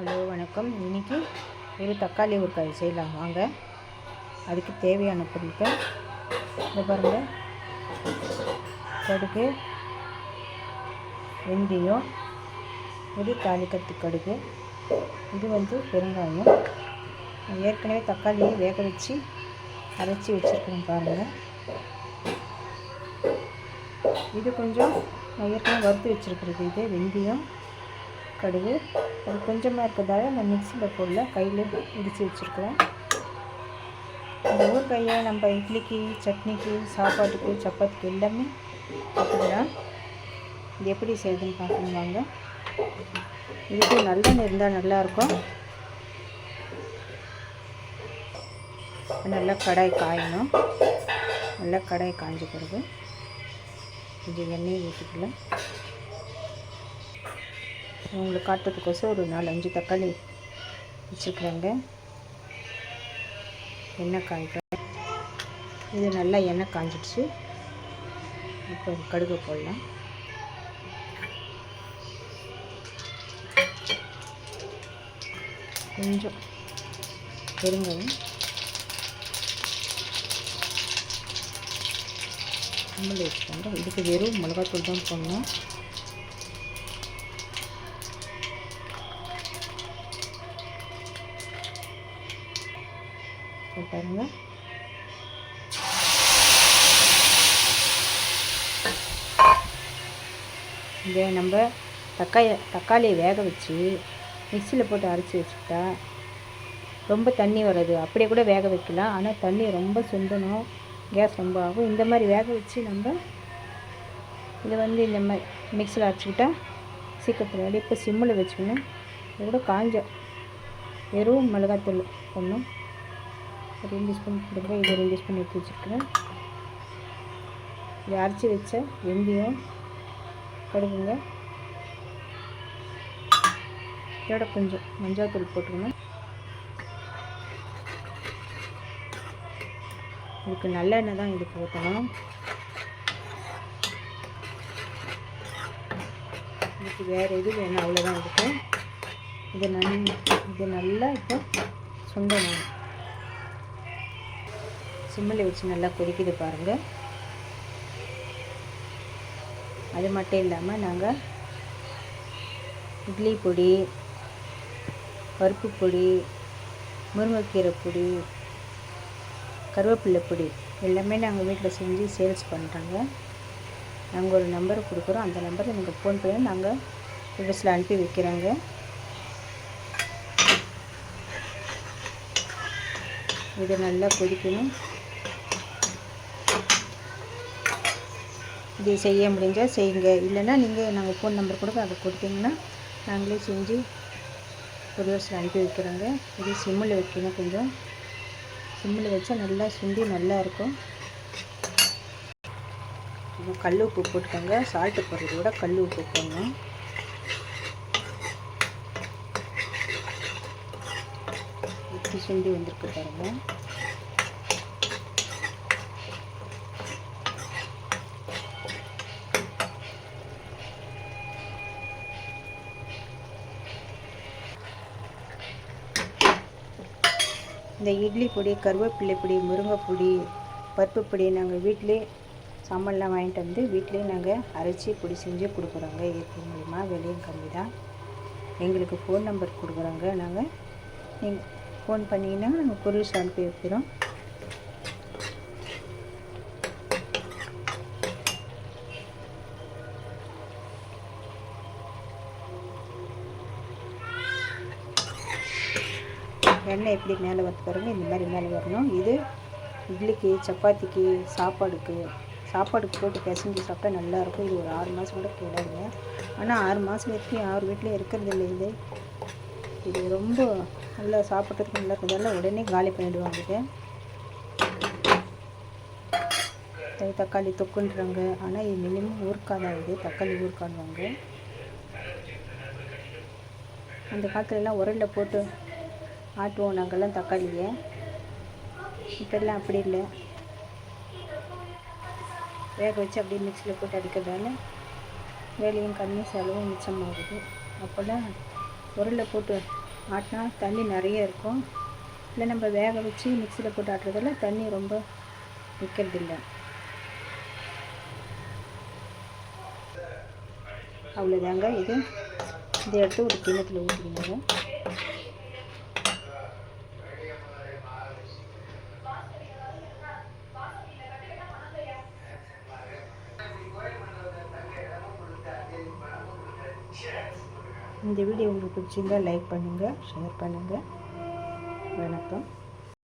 Hello வணக்கம். இன்றைக்கி ஒரு தக்காளி ஊறுகாய் செய்யலாம். வாங்க. அதுக்கு தேவையான பொருட்கள். இந்த பாருங்கள் கடுகு வெந்தயம் இது தாளிக்கத்து கடுகு. இது வந்து பெருங்காயம். ஏற்கனவே தக்காளியை வேக வச்சு அரைச்சி வச்சுருக்கேன் பாருங்கள் இது கொஞ்சம் நான் ஏற்கனவே வறுத்து வச்சுருக்கிறது. இது வெந்தயம். கடுகு அது கொஞ்சமாக இருக்கிறதால நான் மிக்சியில் போடல கையில் இடித்து வச்சுருக்கிறேன் இந்த ஊறுகாயை நம்ம இட்லிக்கு சட்னிக்கு சாப்பாட்டுக்கு சப்பாத்திக்கு எல்லாமே பார்த்துக்கலாம் இது எப்படி செய்யுதுன்னு பார்க்கணும் வாங்க. இதுக்கு நல்லெண்ணெய் இருந்தால் நல்லாயிருக்கும் நல்லா கடாய் காயணும். நல்லா கடாய் காய்ஞ்ச பிறகு கொஞ்சம் எண்ணெய் ஊற்றிக்கலாம் உங்களுக்கு காட்டுறதுக்கோசம் ஒரு நாலு அஞ்சு தக்காளி வச்சுருக்குறாங்க. எண்ணெய் காய்க்கிறேன். இது நல்லா எண்ணெய் காஞ்சிடுச்சு. இப்போ கடுகு போடலாம். கொஞ்சம் பெருங்காயம். நம்மளே வச்சுக்கோங்க இதுக்கு வெறும் மிளகாத்தூள் தான் போடணும். பாருங்கள் இதை நம்ம தக்காளி தக்காளியை வேக வச்சு மிக்சியில் போட்டு அரைச்சி வச்சுக்கிட்டா ரொம்ப தண்ணி வராது. அப்படியே கூட வேக வைக்கலாம். ஆனால் தண்ணி ரொம்ப சுண்டணும். கேஸ் ரொம்ப ஆகும். இந்த மாதிரி வேக வச்சு நம்ம இதை வந்து இந்த மாதிரி மிக்சியில் அரைச்சிக்கிட்டா சீக்கிரத்தில் வேலை இப்போ சிம்மில் வச்சுக்கணும். இது கூட காஞ்ச வெறும் மிளகாத்தூள் போடணும் ரெண்டு ஸ்பூன் போட்டுக்கிறேன் இதை ரெண்டு ஸ்பூன் எடுத்து வச்சுருக்கிறேன். இதை அரைச்சி வச்ச வெந்தயம் கடுகுங்க இதோட கொஞ்சம் மஞ்சாத்தூள் போட்டுக்கணும். இதுக்கு நல்லெண்ணெய் தான் இது போட்டணும் இதுக்கு வேறு எது வேணும் அவ்வளோதான் இருக்கும் இது நன் இது நல்லா இப்போ சுண்டணும். சிம்மில் வச்சு நல்லா கொதிக்குது பாருங்கள் அது மட்டும் இல்லாமல் நாங்கள் இட்லி பொடி பருப்பு பொடி முருங்கைக்கீரை பொடி கருவேப்பிலை பொடி எல்லாமே நாங்கள் வீட்டில் செஞ்சு சேல்ஸ் பண்ணுறாங்க நாங்கள் ஒரு நம்பரை கொடுக்குறோம். அந்த நம்பரை நீங்கள் ஃபோன் பண்ணி நாங்கள் அட்ரஸில் அனுப்பி வைக்கிறோங்க. இதை நல்லா கொதிக்கணும். இது செய்ய முடிஞ்சால் செய்யுங்க. இல்லைன்னா நீங்கள் நாங்கள் ஃபோன் நம்பர் கொடுக்க அதை கொடுத்தீங்கன்னா நாங்களே செஞ்சு கொரியர்ஸில் அனுப்பி வைக்கிறோங்க. இது சிம்மில் வைக்கணும் கொஞ்சம். சிம்மில் வச்சா நல்லா சுண்டி நல்லா இருக்கும். கல் உப்பு போட்டுக்கோங்க. சால்ட்டு போடுறத விட கல் உப்பு போடணும். சுண்டி வந்திருக்கு பாருங்கள் இந்த இட்லி பொடி கருவேப்பிலை பொடி முருங்கை பொடி பருப்பு பொடி நாங்கள் வீட்டிலே சாமான்லாம் வாங்கிட்டு வந்து வீட்டிலே நாங்கள் அரைச்சி பொடி செஞ்சு கொடுக்குறோங்க. இயற்கை மூலிமா விலையும் கம்மி தான் எங்களுக்கு ஃபோன் நம்பர் கொடுக்குறோங்க. நாங்கள் நீங்கள் ஃபோன் பண்ணிங்கன்னா நாங்கள் பொருள் அனுப்பி வைக்கிறோம் எண்ணெய் எப்படி மேலே வந்து பாருங்கள் இந்த மாதிரி மேலே வரணும். இது இட்லிக்கு சப்பாத்திக்கு சாப்பாடுக்கு சாப்பாடுக்கு போட்டு பிசைஞ்சு சாப்பிட்டா நல்லாயிருக்கும் இது ஒரு ஆறு மாதம் கூட கேடாதுங்க. ஆனால் ஆறு மாதம் வரைக்கும் யார் வீட்டில் இருக்கிறது இல்லை இது. இது ரொம்ப நல்லா சாப்பிட்றதுக்கு நல்லா இருக்கிறதால உடனே காலி பண்ணிவிடுவாங்க இதை. தக்காளி தொக்குன்றாங்க. ஆனால் இது மினிமம் ஊறுக்காதான் இது. தக்காளி ஊறுக்காடுவாங்க அந்த காலத்துலலாம் உரலில் போட்டு ஆட்டுவோம் நாங்கள்லாம் தக்காளியை. இப்போல்லாம் அப்படி இல்லை. வேக வச்சு அப்படியே மிக்சியில் போட்டு அடிக்கிறதால வேலையும் கம்மி செலவும் மிச்சமாகுது. அப்போல்லாம் உரலில் போட்டு ஆட்டினா தண்ணி நிறைய இருக்கும். இல்லை நம்ம வேக வச்சு மிக்சியில் போட்டு ஆட்டுறதால தண்ணி ரொம்ப நிற்கிறதில்ல. அவ்வளோதாங்க. இது இதை எடுத்து ஒரு கிண்ணத்தில் ஊற்றிக்கணுங்க இந்த வீடியோ உங்களுக்கு பிடிச்சிருந்தால் லைக் பண்ணுங்கள் ஷேர் பண்ணுங்கள் வணக்கம்.